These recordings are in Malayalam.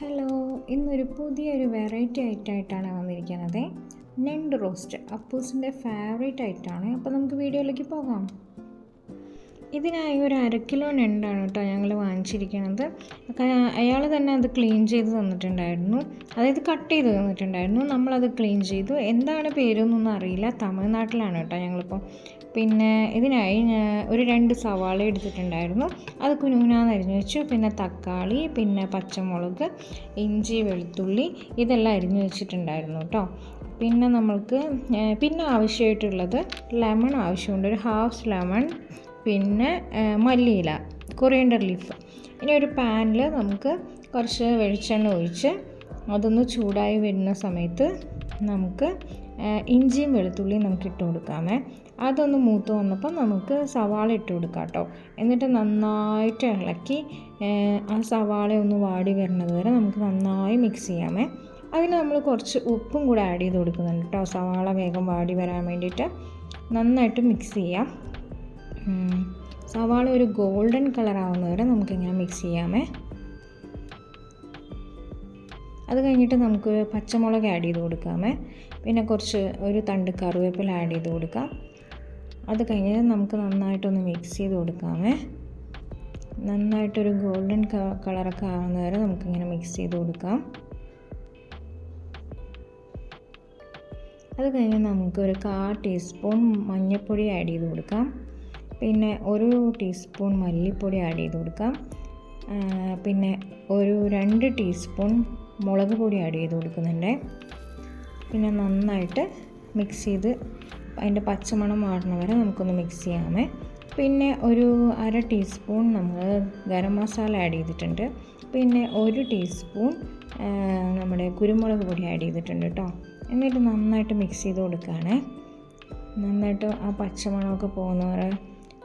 ഹലോ ഇന്നൊരു പുതിയൊരു വെറൈറ്റി ഐറ്റമായിട്ടാണ് വന്നിരിക്കുന്നത്. നെണ്ട് റോസ്റ്റ് അപ്പൂസിന്റെ ഫേവറേറ്റ് ആയിട്ടാണ് അപ്പോൾ നമുക്ക് വീഡിയോയിലേക്ക് പോകാം. ഇതിനായി ഒരു അര കിലോ നെണ്ടാണ് കേട്ടോ ഞങ്ങൾ വാങ്ങിച്ചിരിക്കുന്നത് അയാൾ തന്നെ അത് ക്ലീൻ ചെയ്ത് തന്നിട്ടുണ്ടായിരുന്നു. അതായത് കട്ട് ചെയ്ത് തന്നിട്ടുണ്ടായിരുന്നു. നമ്മളത് ക്ലീൻ ചെയ്തു. എന്താണ് പേരൊന്നും അറിയില്ല. തമിഴ്നാട്ടിലാണ് കേട്ടോ ഞങ്ങളിപ്പോൾ പിന്നെ ഇതിനായി ഒരു രണ്ട് സവാള എടുത്തിട്ടുണ്ടായിരുന്നു. അത് കുനുകുനാന്ന് അരിഞ്ഞു വെച്ചു. പിന്നെ തക്കാളി പിന്നെ പച്ചമുളക് ഇഞ്ചി വെളുത്തുള്ളി ഇതെല്ലാം അരിഞ്ഞു വെച്ചിട്ടുണ്ടായിരുന്നു കേട്ടോ. പിന്നെ നമ്മൾക്ക് പിന്നെ ആവശ്യമായിട്ടുള്ളത് ലെമൺ ആവശ്യമുണ്ട്. ഒരു ഹാഫ് ലെമൺ പിന്നെ മല്ലിയില കൊറിയണ്ടർ ലീഫ് ഇനി ഒരു പാനിൽ നമുക്ക് കുറച്ച് വെളിച്ചെണ്ണ ഒഴിച്ച് അതൊന്ന് ചൂടായി വരുന്ന സമയത്ത് നമുക്ക് ഇഞ്ചിയും വെളുത്തുള്ളിയും നമുക്ക് ഇട്ട് കൊടുക്കാമേ. അതൊന്ന് മൂത്ത് വന്നപ്പോൾ നമുക്ക് സവാള ഇട്ട് കൊടുക്കാം കേട്ടോ. എന്നിട്ട് നന്നായിട്ട് ഇളക്കി ആ സവാള ഒന്ന് വാടി വരുന്നത് വരെ നമുക്ക് നന്നായി മിക്സ് ചെയ്യാമേ. അതിന് നമ്മൾ കുറച്ച് ഉപ്പും കൂടെ ആഡ് ചെയ്ത് കൊടുക്കുന്നുണ്ട് കേട്ടോ. സവാള വേഗം വാടി വരാൻ വേണ്ടിയിട്ട് നന്നായിട്ട് മിക്സ് ചെയ്യാം. സവാള ഒരു ഗോൾഡൻ കളർ ആവുന്നവരെ നമുക്കിങ്ങനെ മിക്സ് ചെയ്യാമേ. അത് കഴിഞ്ഞിട്ട് നമുക്ക് പച്ചമുളക് ആഡ് ചെയ്ത് കൊടുക്കാമേ. പിന്നെ കുറച്ച് ഒരു തണ്ട് കറിവേപ്പില ആഡ് ചെയ്ത് കൊടുക്കാം. അത് കഴിഞ്ഞ് നമുക്ക് നന്നായിട്ടൊന്ന് മിക്സ് ചെയ്ത് കൊടുക്കാമേ. നന്നായിട്ടൊരു ഗോൾഡൻ കളറൊക്കെ ആവുന്നവരെ നമുക്കിങ്ങനെ മിക്സ് ചെയ്ത് കൊടുക്കാം. അത് കഴിഞ്ഞ് നമുക്ക് ഒരു കാ ടീസ്പൂൺ മഞ്ഞൾപ്പൊടി ആഡ് ചെയ്ത് കൊടുക്കാം. പിന്നെ ഒരു ടീസ്പൂൺ മല്ലിപ്പൊടി ആഡ് ചെയ്ത് കൊടുക്കാം. പിന്നെ ഒരു രണ്ട് ടീസ്പൂൺ മുളക് പൊടി ആഡ് ചെയ്ത് കൊടുക്കുന്നുണ്ട്. പിന്നെ നന്നായിട്ട് മിക്സ് ചെയ്ത് അതിന്റെ പച്ചമണം മാറുന്ന വരെ നമുക്കൊന്ന് മിക്സ് ചെയ്യാമേ. പിന്നെ ഒരു അര ടീസ്പൂൺ നമ്മൾ ഗരം മസാല ആഡ് ചെയ്തിട്ടുണ്ട്. പിന്നെ ഒരു ടീസ്പൂൺ നമ്മുടെ കുരുമുളക് പൊടി ആഡ് ചെയ്തിട്ടുണ്ട് കേട്ടോ എന്നിട്ട് നന്നായിട്ട് മിക്സ് ചെയ്ത് കൊടുക്കുകയാണേ നന്നായിട്ട് ആ പച്ചമണമൊക്കെ പോകുന്നവരെ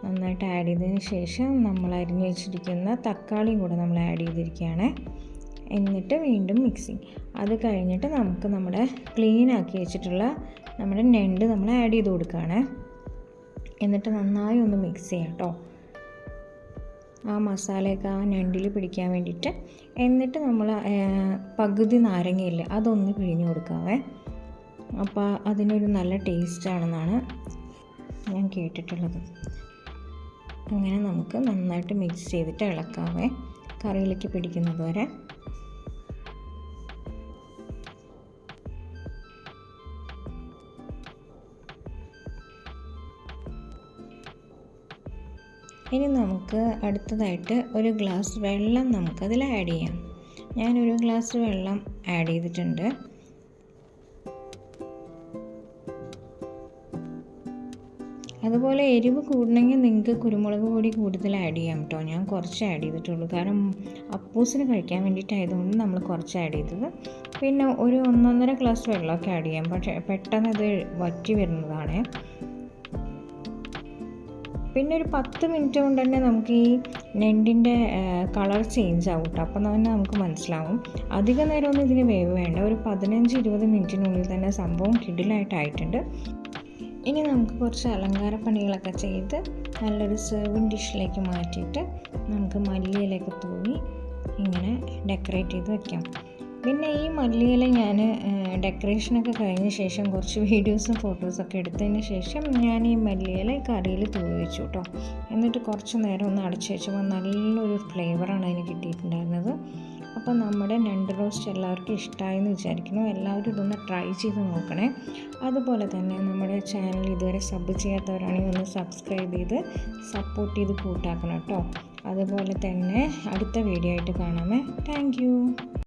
നന്നായിട്ട് ആഡ് ചെയ്തതിന് ശേഷം നമ്മൾ അരിഞ്ഞ് വെച്ചിരിക്കുന്ന തക്കാളിയും കൂടെ നമ്മൾ ആഡ് ചെയ്തിരിക്കുകയാണ്. എന്നിട്ട് വീണ്ടും മിക്സിങ് അത് കഴിഞ്ഞിട്ട് നമുക്ക് നമ്മുടെ ക്ലീൻ ആക്കി വെച്ചിട്ടുള്ള നമ്മുടെ നെണ്ട് നമ്മൾ ആഡ് ചെയ്ത് കൊടുക്കുകയാണ്. എന്നിട്ട് നന്നായി ഒന്ന് മിക്സ് ചെയ്യാം കേട്ടോ ആ മസാലയൊക്കെ ആ ഞണ്ടിൽ പിടിക്കാൻ വേണ്ടിയിട്ട്. എന്നിട്ട് നമ്മൾ പകുതി നാരങ്ങയില്ല അതൊന്ന് പിഴിഞ്ഞ് കൊടുക്കാവേ. അപ്പോൾ അതിനൊരു നല്ല ടേസ്റ്റ് ആണെന്നാണ് ഞാൻ കേട്ടിട്ടുള്ളത്. അങ്ങനെ നമുക്ക് നന്നായിട്ട് മിക്സ് ചെയ്തിട്ട് ഇളക്കാവേ. കറിയിലേക്ക് പിടിക്കുന്നത് വരെ. ഇനി നമുക്ക് അടുത്തതായിട്ട് ഒരു ഗ്ലാസ് വെള്ളം നമുക്കതിൽ ആഡ് ചെയ്യാം. ഞാനൊരു ഗ്ലാസ് വെള്ളം ആഡ് ചെയ്തിട്ടുണ്ട്. അതുപോലെ എരിവ് കൂടണമെങ്കിൽ നിങ്ങൾക്ക് കുരുമുളക് പൊടി കൂടുതൽ ആഡ് ചെയ്യാം കേട്ടോ ഞാൻ കുറച്ച് ആഡ് ചെയ്തിട്ടുള്ളൂ. കാരണം അപ്പൂസിന് കഴിക്കാൻ വേണ്ടിയിട്ടായതുകൊണ്ട് നമ്മൾ കുറച്ച് ആഡ് ചെയ്തത്. പിന്നെ ഒരു ഒന്നൊന്നര ഗ്ലാസ് വെള്ളമൊക്കെ ആഡ് ചെയ്യാം. പക്ഷേ പെട്ടെന്ന് ഇത് വറ്റി വരുന്നതാണ്. പിന്നെ ഒരു പത്ത് മിനിറ്റ് കൊണ്ട് തന്നെ നമുക്ക് ഈ നെണ്ടിന്റെ കളർ ചേഞ്ച് ആവും കേട്ടോ അപ്പം തന്നെ നമുക്ക് മനസ്സിലാവും. അധിക നേരമൊന്നും ഇതിന് വേവ് വേണ്ട. ഒരു പതിനഞ്ച് ഇരുപത് മിനിറ്റിനുള്ളിൽ തന്നെ സംഭവം കിഡിലായിട്ടായിട്ടുണ്ട് ഇനി നമുക്ക് കുറച്ച് അലങ്കാര പണികളൊക്കെ ചെയ്ത് നല്ലൊരു സെർവിങ് ഡിഷിലേക്ക് മാറ്റിയിട്ട് നമുക്ക് മല്ലിയിലേക്ക് തൂങ്ങി ഇങ്ങനെ ഡെക്കറേറ്റ് ചെയ്ത് വെക്കാം. പിന്നെ ഈ മല്ലിയില ഞാൻ ഡെക്കറേഷനൊക്കെ കഴിഞ്ഞ ശേഷം കുറച്ച് വീഡിയോസും ഫോട്ടോസൊക്കെ എടുത്തതിന് ശേഷം ഞാൻ ഈ മല്ലിയില കറിയിൽ തൂവി വെച്ചു കേട്ടോ എന്നിട്ട് കുറച്ച് നേരം ഒന്ന് അടച്ചു വെച്ചപ്പോൾ നല്ലൊരു ഫ്ലേവറാണ് അതിന് കിട്ടിയിട്ടുണ്ടായിരുന്നത്. അപ്പോൾ നമ്മുടെ നെണ്ട് റോസ്റ്റ് എല്ലാവർക്കും ഇഷ്ടമായെന്ന് വിചാരിക്കുന്നു. എല്ലാവരും ഇതൊന്ന് ട്രൈ ചെയ്ത് നോക്കണേ. അതുപോലെ തന്നെ നമ്മുടെ ചാനൽ ഇതുവരെ സബ് ചെയ്യാത്തവരാണെങ്കിൽ ഒന്ന് സബ്സ്ക്രൈബ് ചെയ്ത് സപ്പോർട്ട് ചെയ്ത് കൂട്ടാക്കണം കേട്ടോ. അതുപോലെ തന്നെ അടുത്ത വീഡിയോ ആയിട്ട് കാണാമേ. താങ്ക്